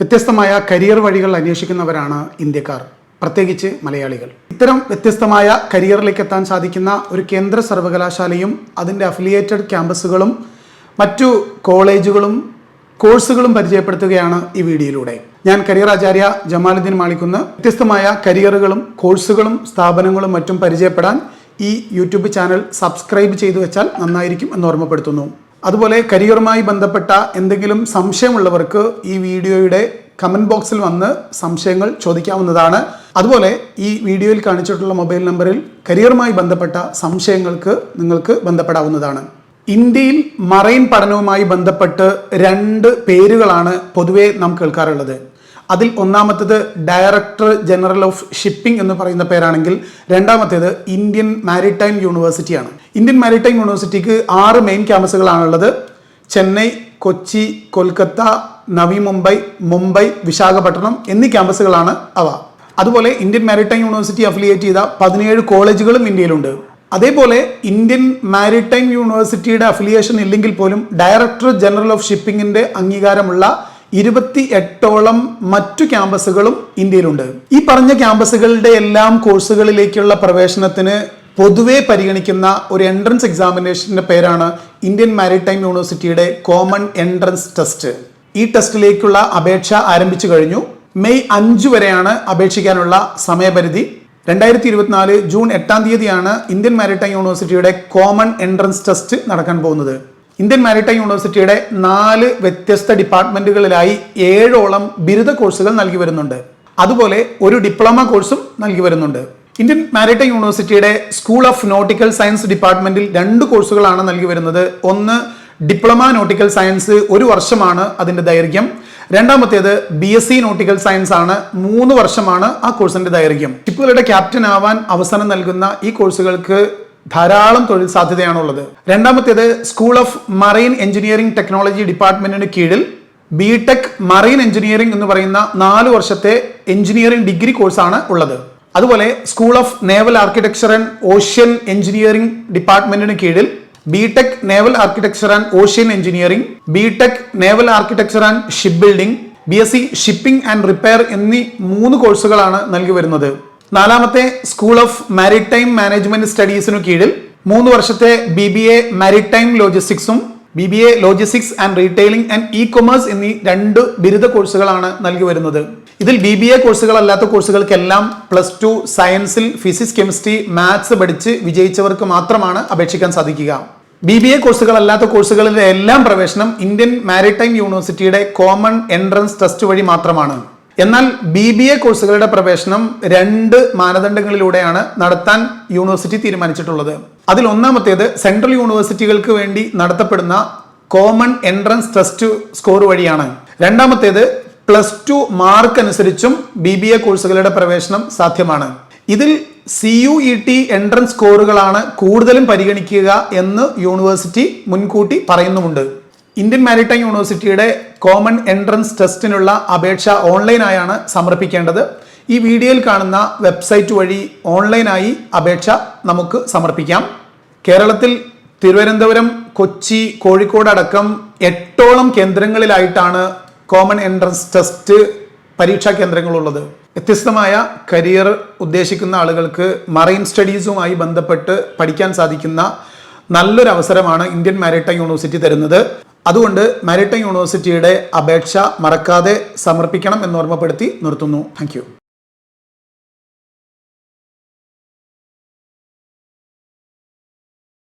വ്യത്യസ്തമായ കരിയർ വഴികൾ അന്വേഷിക്കുന്നവരാണ് ഇന്ത്യക്കാർ പ്രത്യേകിച്ച് മലയാളികൾ. ഇത്തരം വ്യത്യസ്തമായ കരിയറിലേക്ക് എത്താൻ സാധിക്കുന്ന ഒരു കേന്ദ്ര സർവകലാശാലയും അതിന്റെ അഫിലിയേറ്റഡ് ക്യാമ്പസുകളും മറ്റു കോളേജുകളും കോഴ്സുകളും പരിചയപ്പെടുത്തുകയാണ് ഈ വീഡിയോയിലൂടെ. ഞാൻ കരിയർ ആചാര്യ ജമാലുദ്ദീൻ മാളിക്കുന്ന്. വ്യത്യസ്തമായ കരിയറുകളും കോഴ്സുകളും സ്ഥാപനങ്ങളും മറ്റും പരിചയപ്പെടാൻ ഈ യൂട്യൂബ് ചാനൽ സബ്സ്ക്രൈബ് ചെയ്തു വെച്ചാൽ നന്നായിരിക്കും എന്ന് ഓർമ്മപ്പെടുത്തുന്നു. അതുപോലെ കരിയറുമായി ബന്ധപ്പെട്ട എന്തെങ്കിലും സംശയമുള്ളവർക്ക് ഈ വീഡിയോയുടെ കമന്റ് ബോക്സിൽ വന്ന് സംശയങ്ങൾ ചോദിക്കാവുന്നതാണ്. അതുപോലെ ഈ വീഡിയോയിൽ കാണിച്ചിട്ടുള്ള മൊബൈൽ നമ്പറിൽ കരിയറുമായി ബന്ധപ്പെട്ട സംശയങ്ങൾക്ക് നിങ്ങൾക്ക് ബന്ധപ്പെടാവുന്നതാണ്. ഇന്ത്യയിൽ മറൈൻ പഠനവുമായി ബന്ധപ്പെട്ട് രണ്ട് പേരുകളാണ് പൊതുവേ നാം കേൾക്കാറുള്ളത്. അതിൽ ഒന്നാമത്തേത് ഡയറക്ടർ ജനറൽ ഓഫ് ഷിപ്പിംഗ് എന്ന് പറയുന്ന പേരാണെങ്കിൽ രണ്ടാമത്തേത് ഇന്ത്യൻ മാരിടൈം യൂണിവേഴ്സിറ്റിയാണ്. ഇന്ത്യൻ മാരിടൈം യൂണിവേഴ്സിറ്റിക്ക് ആറ് മെയിൻ ക്യാമ്പസുകളാണുള്ളത്. ചെന്നൈ കൊച്ചി കൊൽക്കത്ത നവി മുംബൈ മുംബൈ വിശാഖപട്ടണം എന്നീ ക്യാമ്പസുകളാണ് അവ. അതുപോലെ ഇന്ത്യൻ മാരിടൈം യൂണിവേഴ്സിറ്റി അഫിലിയേറ്റ് ചെയ്ത പതിനേഴ് കോളേജുകളും ഇന്ത്യയിലുണ്ട്. അതേപോലെ ഇന്ത്യൻ മാരിടൈം യൂണിവേഴ്സിറ്റിയുടെ അഫിലിയേഷൻ ഇല്ലെങ്കിൽ പോലും ഡയറക്ടർ ജനറൽ ഓഫ് ഷിപ്പിംഗിന്റെ അംഗീകാരമുള്ള ഇരുപത്തി എട്ടോളം മറ്റു ക്യാമ്പസുകളും ഇന്ത്യയിലുണ്ട്. ഈ പറഞ്ഞ ക്യാമ്പസുകളുടെ എല്ലാം കോഴ്സുകളിലേക്കുള്ള പ്രവേശനത്തിന് പൊതുവെ പരിഗണിക്കുന്ന ഒരു എൻട്രൻസ് എക്സാമിനേഷന്റെ പേരാണ് ഇന്ത്യൻ മാരിടൈം യൂണിവേഴ്സിറ്റിയുടെ കോമൺ എൻട്രൻസ് ടെസ്റ്റ് ഈ ടെസ്റ്റിലേക്കുള്ള അപേക്ഷ ആരംഭിച്ചു കഴിഞ്ഞു. മെയ് അഞ്ച് വരെയാണ് അപേക്ഷിക്കാനുള്ള സമയപരിധി. രണ്ടായിരത്തി ഇരുപത്തിനാല് ജൂൺ എട്ടാം തീയതിയാണ് ഇന്ത്യൻ മാരിടൈം യൂണിവേഴ്സിറ്റിയുടെ കോമൺ എൻട്രൻസ് ടെസ്റ്റ് നടക്കാൻ പോകുന്നത്. ഇന്ത്യൻ മാരിടൈം യൂണിവേഴ്സിറ്റിയുടെ നാല് വ്യത്യസ്ത ഡിപ്പാർട്ട്മെന്റുകളിലായി ഏഴോളം ബിരുദ കോഴ്സുകൾ നൽകി വരുന്നുണ്ട്. അതുപോലെ ഒരു ഡിപ്ലോമ കോഴ്സും നൽകി വരുന്നുണ്ട്. ഇന്ത്യൻ മാരിടൈം യൂണിവേഴ്സിറ്റിയുടെ സ്കൂൾ ഓഫ് നോട്ടിക്കൽ സയൻസ് ഡിപ്പാർട്ട്മെന്റിൽ രണ്ട് കോഴ്സുകളാണ് നൽകി വരുന്നത്. ഒന്ന് ഡിപ്ലോമ നോട്ടിക്കൽ സയൻസ് ഒരു വർഷമാണ് അതിന്റെ ദൈർഘ്യം. രണ്ടാമത്തേത് B S C nautical science ആണ്. മൂന്ന് വർഷമാണ് ആ കോഴ്സിന്റെ ദൈർഘ്യം. ഷിപ്പുകളുടെ ക്യാപ്റ്റൻ ആവാൻ അവസരം നൽകുന്ന ഈ കോഴ്സുകൾക്ക് ധാരാളം തൊഴിൽ സാധ്യതയാണുള്ളത്. രണ്ടാമത്തേത് school of marine engineering technology ഡിപ്പാർട്ട്മെന്റിന് കീഴിൽ ബി ടെക് മറൈൻ എഞ്ചിനീയറിംഗ് എന്ന് പറയുന്ന നാല് വർഷത്തെ എഞ്ചിനീയറിംഗ് ഡിഗ്രി കോഴ്സാണ് ഉള്ളത്. അതുപോലെ school of naval architecture and ocean engineering ഡിപ്പാർട്ട്മെന്റിന് കീഴിൽ B tech naval architecture and ocean engineering B tech naval architecture and ship building B S C shipping and repair എന്നീ മൂന്ന് കോഴ്സുകളാണ് നൽകി വരുന്നത്. നാലാമത്തെ സ്കൂൾ ഓഫ് മാരിടൈം മാനേജ്മെന്റ് സ്റ്റഡീസിനു കീഴിൽ മൂന്ന് വർഷത്തെ B B A maritime ലോജിസ്റ്റിക്സും B B A logistics and retailing and e commerce എന്നീ രണ്ട് ബിരുദ കോഴ്സുകളാണ് നൽകി വരുന്നത്. ഇതിൽ ബി ബി എ കോഴ്സുകളല്ലാത്ത കോഴ്സുകൾക്കെല്ലാം പ്ലസ് ടു സയൻസിൽ ഫിസിക്സ് കെമിസ്ട്രി മാത്സ് പഠിച്ച് വിജയിച്ചവർക്ക് മാത്രമാണ് അപേക്ഷിക്കാൻ സാധിക്കുക. ബി ബി എ കോഴ്സുകളല്ലാത്ത കോഴ്സുകളിലെ എല്ലാം പ്രവേശനം ഇന്ത്യൻ മാരിടൈം യൂണിവേഴ്സിറ്റിയുടെ കോമൺ എൻട്രൻസ് ടെസ്റ്റ് വഴി മാത്രമാണ്. എന്നാൽ ബി ബി എ കോഴ്സുകളുടെ പ്രവേശനം രണ്ട് മാനദണ്ഡങ്ങളിലൂടെയാണ് നടത്താൻ യൂണിവേഴ്സിറ്റി തീരുമാനിച്ചിട്ടുള്ളത്. അതിൽ ഒന്നാമത്തേത് സെൻട്രൽ യൂണിവേഴ്സിറ്റികൾക്ക് വേണ്ടി നടത്തപ്പെടുന്ന കോമൺ എൻട്രൻസ് ടെസ്റ്റ് സ്കോർ വഴിയാണ്. രണ്ടാമത്തേത് പ്ലസ് ടു മാർക്ക് അനുസരിച്ചും ബി ബി എ കോഴ്സുകളുടെ പ്രവേശനം സാധ്യമാണ്. ഇതിൽ C U E T entrance സ്കോറുകളാണ് കൂടുതലും പരിഗണിക്കുക എന്ന് യൂണിവേഴ്സിറ്റി മുൻകൂട്ടി പറയുന്നുമുണ്ട്. ഇന്ത്യൻ മാരിടൈം യൂണിവേഴ്സിറ്റിയുടെ കോമൺ എൻട്രൻസ് ടെസ്റ്റിനുള്ള അപേക്ഷ ഓൺലൈനായാണ് സമർപ്പിക്കേണ്ടത്. ഈ വീഡിയോയിൽ കാണുന്ന വെബ്സൈറ്റ് വഴി ഓൺലൈനായി അപേക്ഷ നമുക്ക് സമർപ്പിക്കാം. കേരളത്തിൽ തിരുവനന്തപുരം കൊച്ചി കോഴിക്കോട് അടക്കം എട്ടോളം കേന്ദ്രങ്ങളിലായിട്ടാണ് കോമൺ എൻട്രൻസ് ടെസ്റ്റ് പരീക്ഷാ കേന്ദ്രങ്ങളുള്ളത്. വ്യത്യസ്തമായ കരിയർ ഉദ്ദേശിക്കുന്ന ആളുകൾക്ക് മറൈൻ സ്റ്റഡീസുമായി ബന്ധപ്പെട്ട് പഠിക്കാൻ സാധിക്കുന്ന നല്ലൊരു അവസരമാണ് ഇന്ത്യൻ മാരിടൈം യൂണിവേഴ്സിറ്റി തരുന്നത്. അതുകൊണ്ട് മാരിടൈം യൂണിവേഴ്സിറ്റിയുടെ അപേക്ഷ മറക്കാതെ സമർപ്പിക്കണം എന്ന് ഓർമ്മപ്പെടുത്തി നിർത്തുന്നു. താങ്ക്